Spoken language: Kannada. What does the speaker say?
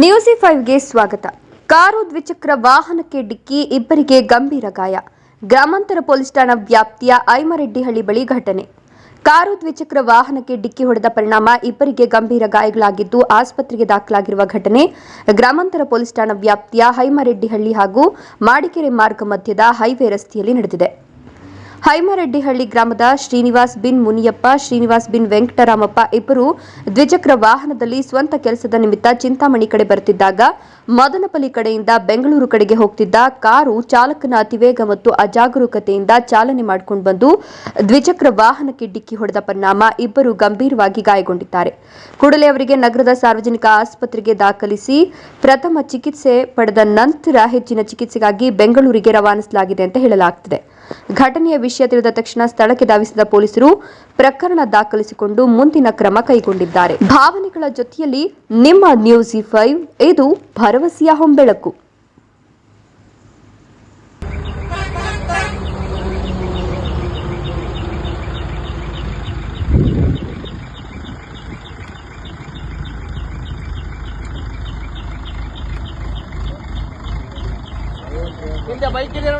ನ್ಯೂಸಿ ಫೈವ್ಗೆ ಸ್ವಾಗತ. ಕಾರು ದ್ವಿಚಕ್ರ ವಾಹನಕ್ಕೆ ಡಿಕ್ಕಿ, ಇಬ್ಬರಿಗೆ ಗಂಭೀರ ಗಾಯ. ಗ್ರಾಮಾಂತರ ಪೊಲೀಸ್ ಠಾಣಾ ವ್ಯಾಪ್ತಿಯ ಐಮರೆಡ್ಡಿಹಳ್ಳಿ ಬಳಿ ಘಟನೆ. ಕಾರು ದ್ವಿಚಕ್ರ ವಾಹನಕ್ಕೆ ಡಿಕ್ಕಿ ಹೊಡೆದ ಪರಿಣಾಮ ಇಬ್ಬರಿಗೆ ಗಂಭೀರ ಗಾಯಗಳಾಗಿದ್ದು, ಆಸ್ಪತ್ರೆಗೆ ದಾಖಲಾಗಿರುವ ಘಟನೆ ಗ್ರಾಮಾಂತರ ಪೊಲೀಸ್ ಠಾಣಾ ವ್ಯಾಪ್ತಿಯ ಹೈಮರೆಡ್ಡಿಹಳ್ಳಿ ಹಾಗೂ ಮಾಡಿಕೆರೆ ಮಾರ್ಗ ಮಧ್ಯದ ಹೈವೇ ರಸ್ತೆಯಲ್ಲಿ ನಡೆದಿದೆ. ಹೈಮರೆಡ್ಡಿಹಳ್ಳಿ ಗ್ರಾಮದ ಶ್ರೀನಿವಾಸ್ ಬಿನ್ ಮುನಿಯಪ್ಪ, ಶ್ರೀನಿವಾಸ್ ಬಿನ್ ವೆಂಕಟರಾಮಪ್ಪ ಇಬ್ಬರು ದ್ವಿಚಕ್ರ ವಾಹನದಲ್ಲಿ ಸ್ವಂತ ಕೆಲಸದ ನಿಮಿತ್ತ ಚಿಂತಾಮಣಿ ಕಡೆ ಬರುತ್ತಿದ್ದಾಗ ಮದನಪಲ್ಲಿ ಕಡೆಯಿಂದ ಬೆಂಗಳೂರು ಕಡೆಗೆ ಹೋಗ್ತಿದ್ದ ಕಾರು ಚಾಲಕನ ಅತಿವೇಗ ಮತ್ತು ಅಜಾಗರೂಕತೆಯಿಂದ ಚಾಲನೆ ಮಾಡಿಕೊಂಡು ಬಂದು ದ್ವಿಚಕ್ರ ವಾಹನಕ್ಕೆ ಡಿಕ್ಕಿ ಹೊಡೆದ ಪರಿಣಾಮ ಇಬ್ಬರು ಗಂಭೀರವಾಗಿ ಗಾಯಗೊಂಡಿದ್ದಾರೆ. ಕೂಡಲೇ ಅವರಿಗೆ ನಗರದ ಸಾರ್ವಜನಿಕ ಆಸ್ಪತ್ರೆಗೆ ದಾಖಲಿಸಿ ಪ್ರಥಮ ಚಿಕಿತ್ಸೆ ಪಡೆದ ನಂತರ ಹೆಚ್ಚಿನ ಚಿಕಿತ್ಸೆಗಾಗಿ ಬೆಂಗಳೂರಿಗೆ ರವಾನಿಸಲಾಗಿದೆ ಅಂತ ಹೇಳಲಾಗುತ್ತಿದೆ ಘಟನೆಯ ವಿಷಯ ತಿಳಿದ ತಕ್ಷಣ ಸ್ಥಳಕ್ಕೆ ಧಾವಿಸಿದ ಪೊಲೀಸರು ಪ್ರಕರಣ ದಾಖಲಿಸಿಕೊಂಡು ಮುಂದಿನ ಕ್ರಮ ಕೈಗೊಂಡಿದ್ದಾರೆ. ಭಾವನೆಗಳ ಜೊತೆಯಲ್ಲಿ ನಿಮ್ಮ ನ್ಯೂಸ್ ಫೈವ್, ಇದು ಭರವಸೆಯ ಹೊಂಬೆಳಕು. ಬೈಕ್ ಇದೆ